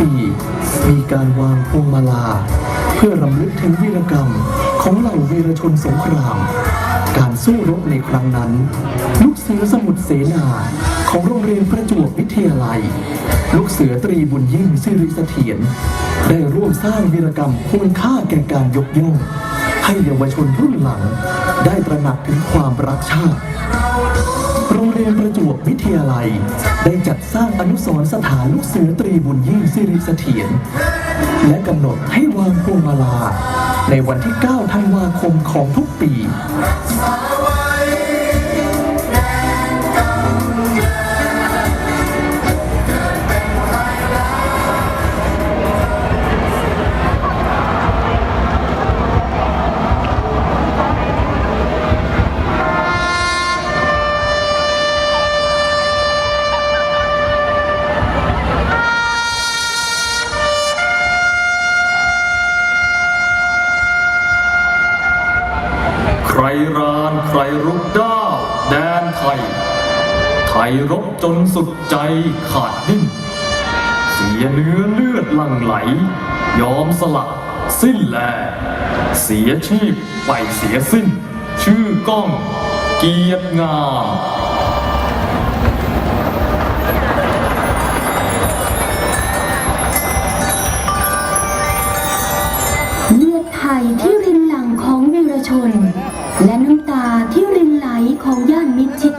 ปี มีการวางพวงมาลา เพื่อรำลึกถึงวีรกรรมของเหล่าวีรชนสงคราม การสู้รบในครั้งนั้น ลูกเสือสมุทรเสนาของโรงเรียนประจวบวิทยาลัย ลูกเสือตรีบุญยิ่งสิริเสถียรได้ร่วมสร้างวีรกรรมควรค่าแก่การยกย่องให้เยาวชนรุ่นหลัง ได้ตระหนักถึงความรักชาติ โรงเรียนประจวบวิทยาลัย ได้จัดสร้างอนุสรณ์สถานลูกเสือตรีบุญยิ่งสิริเสถียรและกำหนดให้วางพวงมาลา ในวันที่ 9 ธันวาคมของทุกปี รบจนสุดใจขาดดิ้น เสียเนื้อเลือดลั่งไหล ยอมสละสิ้นแล เสียชีพไปเสียสิ้น ชื่อก้องเกียรติงามเลือดไทยที่รินหลังของวีรชน และน้ำตาที่รินไหลของญาติมิตรชิด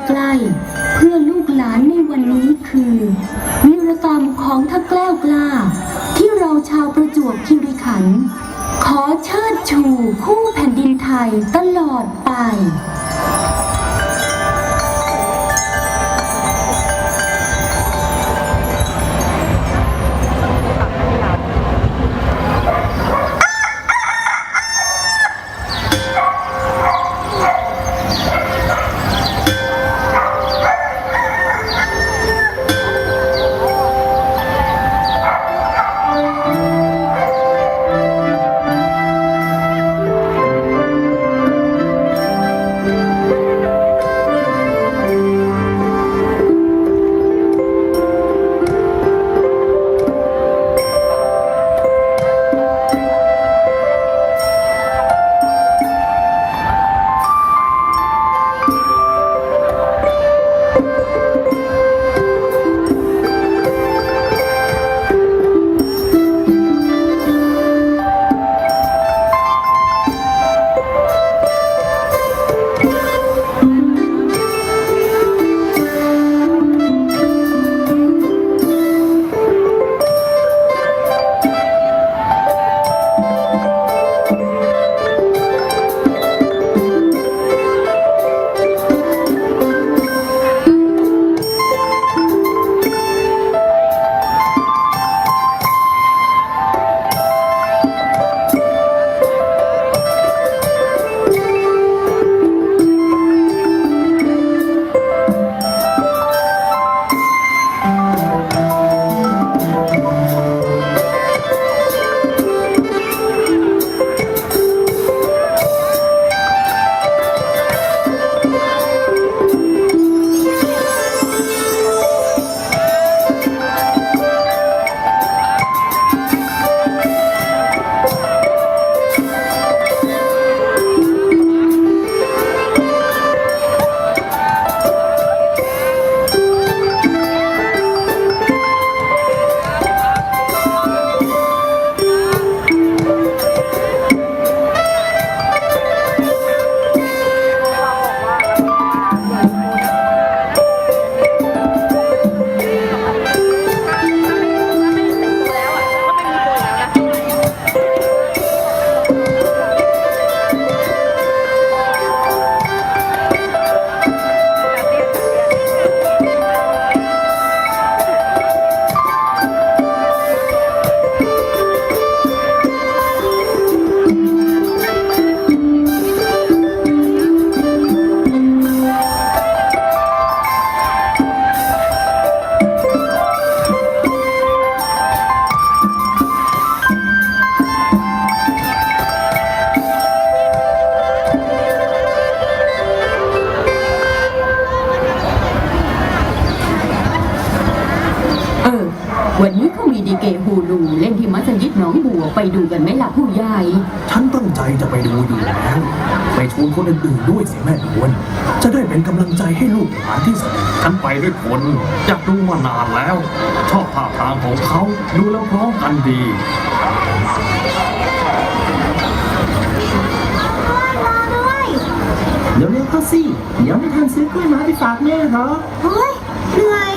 ลูเล่นที่มัสยิดหนองบัวไปดูกันไหมล่ะผู้ใหญ่ ฉันตั้งใจจะไปดูอยู่แล้วไปชวนคนอื่นๆด้วยสิแม่นวลจะได้เป็นกำลังใจให้ลูกหลานที่สนิทฉันไปด้วยคนอยากดูมานานแล้ว ชอบท่าทางของเขาดูแล้วพร้อมกันดีเร็วๆเข้าสิเดี๋ยวไม่ทันซื้อกล้วยไม้ไปฝากแม่หรอกโอ้ยเหนื่อย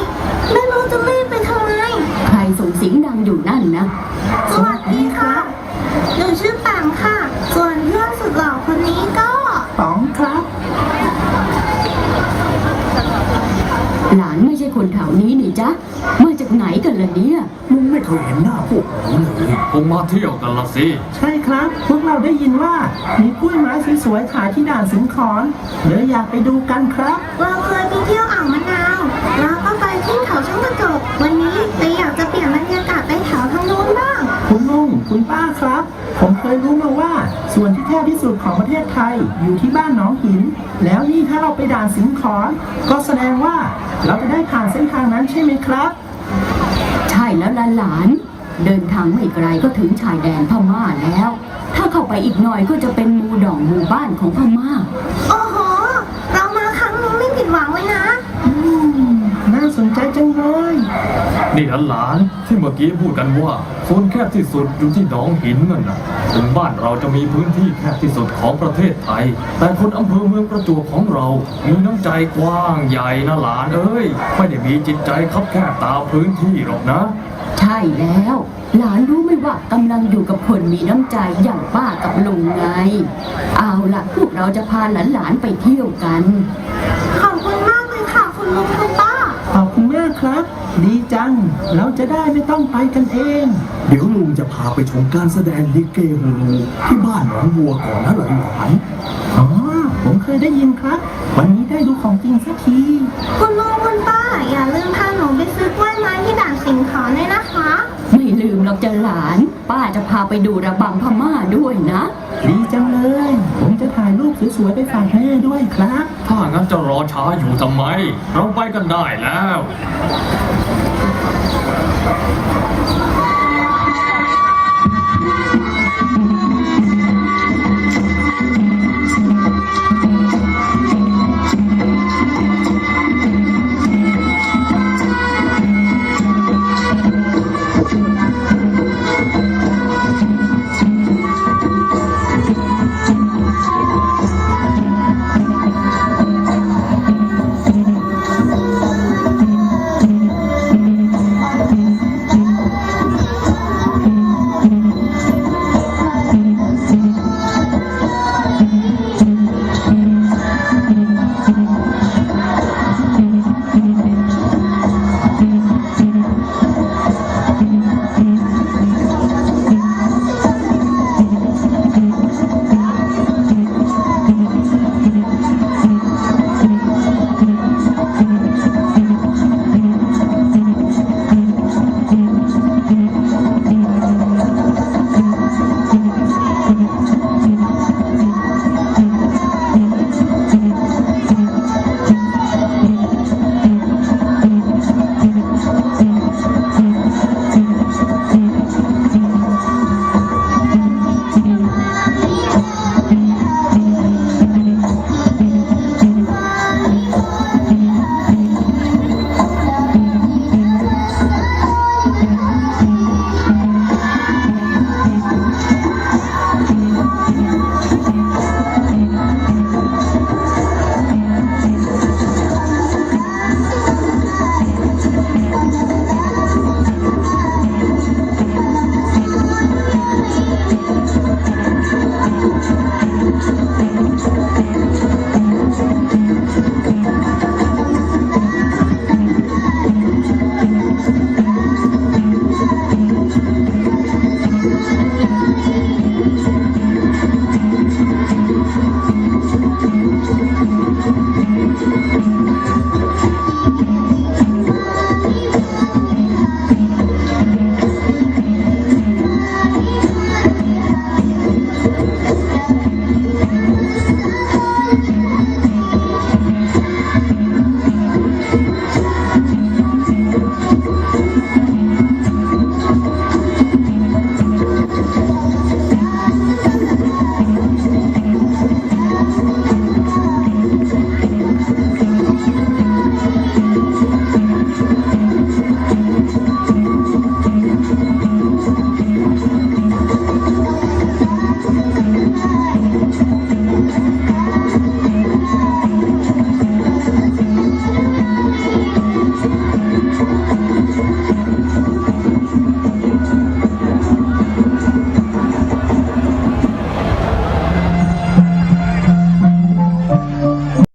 หลานไม่ใช่คนแถวนี้นี่จ๊ะ มาจากไหนกันล่ะเนี่ย ลุงไม่เคยเห็นหน้าพวกนี้เลยคงมาเที่ยวกันละสิ ใช่ครับ พวกเราได้ยินว่า มีกล้วยไม้สวยๆขายที่ด่านสิงขอนเลยอยากไปดูกันครับ เราเคยไปเที่ยวอ่าวมะนาว แล้วก็ไปที่เขาช่องกระจก วันนี้เลยอยากจะเปลี่ยน คุณป้าครับ ผมเคยรู้มาว่า ส่วนที่แคบที่สุดของประเทศไทยอยู่ที่บ้านหนองหิน แล้วนี่ถ้าเราไปด่านสิงขอนก็แสดงว่าเราจะได้ผ่านเส้นทางนั้นใช่ไหมครับ ใช่แล้วล่ะหลาน เดินทางไม่ไกลก็ถึงชายแดนพม่าแล้ว ถ้าเข้าไปอีกหน่อยก็จะเป็นหมูด่องหมู่บ้านของพม่า โอ้โห เรามาครั้งนี้ไม่ผิดหวังเลยนะ อืมน่า สนใจจังเลยนี่หลานๆที่เมื่อกี้พูดกันว่าโซนแคบที่สุดอยู่ที่หนองหินนั่นนะถึงบ้านเราจะมีพื้นที่แคบที่สุดของประเทศไทย แต่คนอำเภอเมืองประจวบของเรา มีน้ำใจกว้างใหญ่นะหลานเอ้ยไม่ได้มีจิตใจคับแคบตามพื้นที่หรอกนะ ใช่แล้ว หลานรู้ไหมว่ากำลังอยู่กับคนมีน้ำใจอย่างป้ากับลุงไง เอาล่ะพวกเราจะพาหลานๆไปเที่ยวกัน ขอบคุณมากเลยค่ะ คุณลุงคุณป้าข อบคุณมากครับ ดีจัง เราจะได้ไม่ต้องไปกันเอง เดี๋ยวลุงจะพาไปชมการแสดงลิเกฮูลูที่บ้านหนองบัวก่อนนะหลานๆอ๋อ ผมเคยได้ยินครับ วันนี้ได้ดูของจริงสักที คุณลุงคุณป้า อย่าลืมพาหนูไปซื้อกล้วยไม้ที่ด่านสิงขอนด้วยนะคะ ไม่ลืมหรอกจะหลาน ป้าจะพาไปดูระบำพม่าด้วยนะ ดีจังเลยผมจะ ถ่ายรูปสวยๆไปฝากแม่ด้วยครับ ถ้างั้นจะรอช้าอยู่ทำไม เราไปกันได้แล้ว